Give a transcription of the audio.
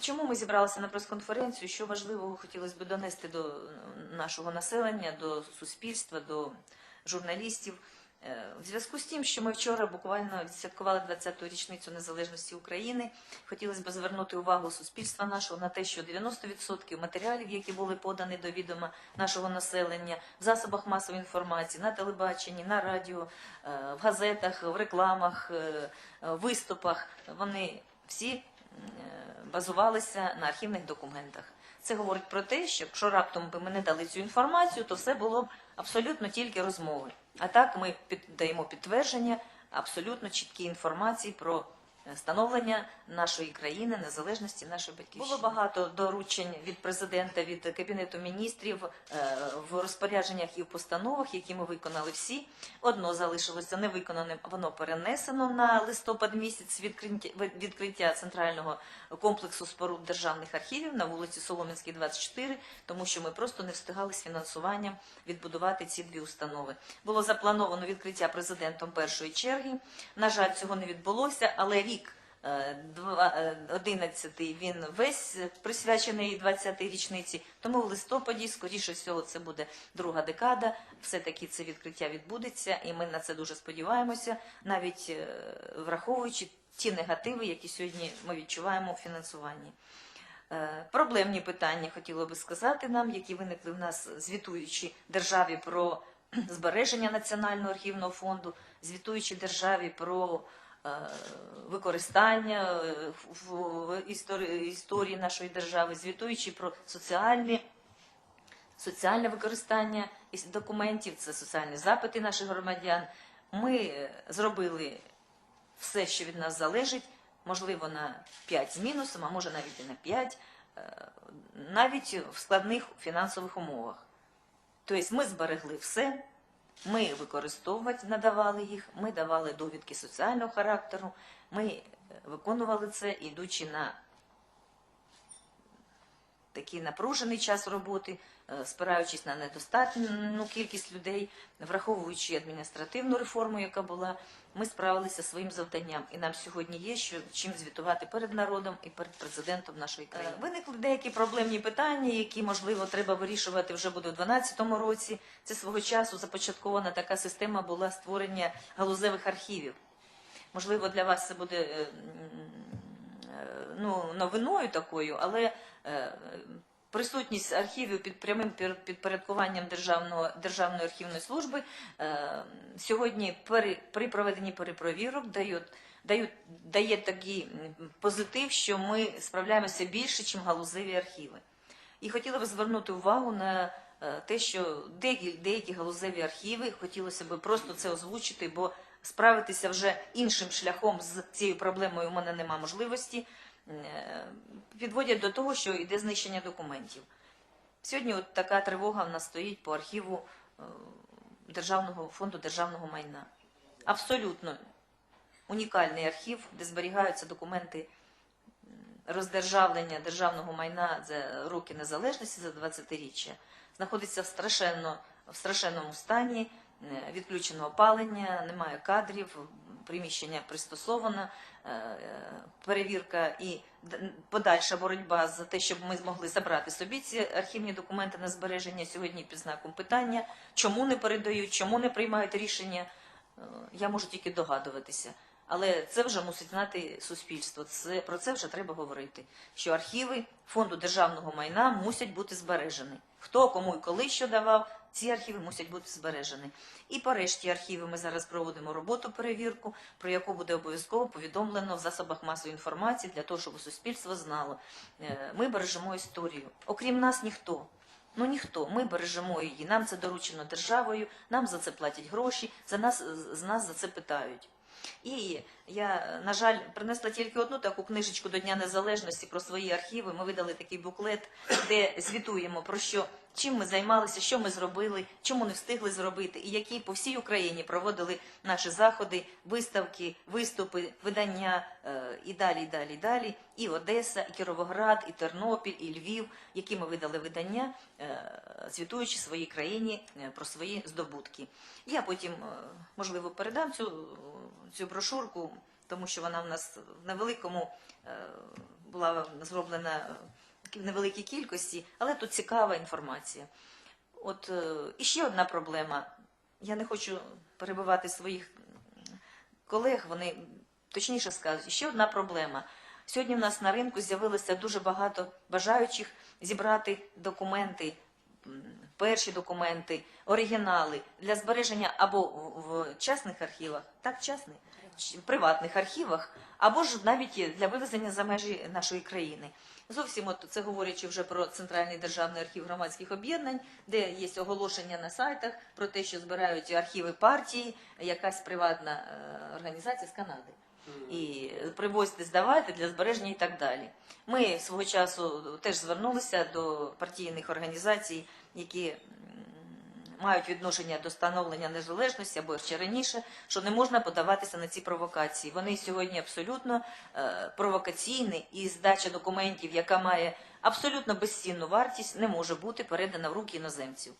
Чому ми зібралися на прес-конференцію? Що важливого хотілося б донести до нашого населення, до суспільства, до журналістів? Е, В зв'язку з тим, що ми вчора буквально відсвяткували 20-ту річницю незалежності України, хотілося б звернути увагу суспільства нашого на те, що 90% матеріалів, які були подані до відома нашого населення в засобах масової інформації, на телебаченні, на радіо, е, в газетах, в рекламах, е, е, виступах, вони всі базувалися на архівних документах. Це говорить про те, що якщо раптом би ми не дали цю інформацію, то все було б абсолютно тільки розмови. А так ми під, даємо підтвердження абсолютно чіткій інформації про е, становлення нашої країни, незалежності нашої батьківщини. Було багато доручень від президента, від кабінету міністрів е, в розпорядженнях і в постановах, які ми виконали всі. Одно залишилося невиконаним, воно перенесено на листопад місяць відкриття, центрального комплексу споруд державних архівів на вулиці Соломінській, 24, тому що ми просто не встигали з фінансуванням відбудувати ці дві установи. Було заплановано відкриття президентом першої черги. На жаль, цього не відбулося, але рік. Е, два- е, 11-й він весь присвячений 20-й річниці, тому в листопаді, скоріше всього, це буде друга декада. Все-таки це відкриття відбудеться, і ми на це дуже сподіваємося, навіть е, враховуючи ті негативи, які сьогодні ми відчуваємо у фінансуванні. Е, Проблемні питання хотіло би сказати нам, які виникли в нас, звітуючи державі про збереження Національного архівного фонду, звітуючи державі про е, використання е, в- історії, нашої держави, звітуючи про соціальні соціальне використання документів, це соціальні запити наших громадян. Ми е, зробили все, що від нас залежить, можливо, на 5 з мінусом, а може навіть і на 5, е, навіть в складних фінансових умовах. Тобто ми зберегли все, ми використовувати надавали їх, ми давали довідки соціального характеру, ми е, виконували це, ідучи на такий напружений час роботи, е, спираючись на недостатню кількість людей, враховуючи адміністративну реформу, яка була, ми справилися своїм завданням. І нам сьогодні є що чим звітувати перед народом і перед президентом нашої країни. Е, Виникли деякі проблемні питання, які можливо треба вирішувати вже буде у 2012 році. Це свого часу започаткована така система була створення галузевих архівів. Можливо, для вас це буде е, ну, новиною такою, але присутність архівів під прямим підпорядкуванням державного, Державної архівної служби е, сьогодні при, проведенні перепровірок дають, дає такий позитив, що ми справляємося більше, ніж галузеві архіви. І хотіла б звернути увагу на е, те, що деякі, деякі галузеві архіви хотілося б просто це озвучити, бо справитися вже іншим шляхом з цією проблемою у мене нема можливості. Е, Підводять до того, що йде знищення документів. Сьогодні от така тривога в нас стоїть по архіву е, Державного фонду державного майна. Абсолютно унікальний архів, де зберігаються документи роздержавлення державного майна за роки незалежності за 20-річчя знаходиться в страшенно в страшенному стані, е, відключено опалення, немає кадрів, приміщення пристосовано, е, е, перевірка і подальша боротьба за те, щоб ми змогли забрати собі ці архівні документи на збереження сьогодні під знаком питання, чому не передають, чому не приймають рішення. Е, Я можу тільки догадуватися. Але це вже мусить знати суспільство. Це про це вже треба говорити. Що архіви фонду державного майна мусять бути збережені. Хто кому і коли що давав, ці архіви мусять бути збережені. І по решті архівів ми зараз проводимо роботу перевірку, про яку буде обов'язково повідомлено в засобах масової інформації для того, щоб суспільство знало. Е, Ми бережемо історію. Окрім нас, ніхто. Ну ніхто, ми бережемо її. Нам це доручено державою, нам за це платять гроші, за нас з нас за це питають. І я, на жаль, принесла тільки одну таку книжечку до Дня Незалежності про свої архіви. Ми видали такий буклет, де звітуємо про що, чим ми займалися, що ми зробили, чому не встигли зробити, і які по всій Україні проводили наші заходи, виставки, виступи, видання е, і далі, і далі, і далі. І Одеса, і Кіровоград, і Тернопіль, і Львів, які ми видали видання, е, звітуючи своїй країні е, про свої здобутки. Я потім, е, можливо, передам цю, цю брошурку, тому що вона в нас в невеликому е, була зроблена в невеликій кількості, але тут цікава інформація. От е, і ще одна проблема. Я не хочу перебивати своїх колег, вони точніше скажуть, ще одна проблема. Сьогодні в нас на ринку з'явилося дуже багато бажаючих зібрати документи, перші документи, оригінали для збереження або в частних архівах, так, частних, приватних архівах, або ж навіть для вивезення за межі нашої країни. Зовсім от це говорячи вже про Центральний державний архів громадських об'єднань, де є оголошення на сайтах про те, що збирають архіви партії, якась приватна е, організація з Канади. І привозьте, здавайте для збереження і так далі. Ми свого часу теж звернулися до партійних організацій, які мають відношення до становлення незалежності або ще раніше, що не можна подаватися на ці провокації. Вони сьогодні абсолютно е, провокаційні, і здача документів, яка має абсолютно безцінну вартість, не може бути передана в руки іноземців.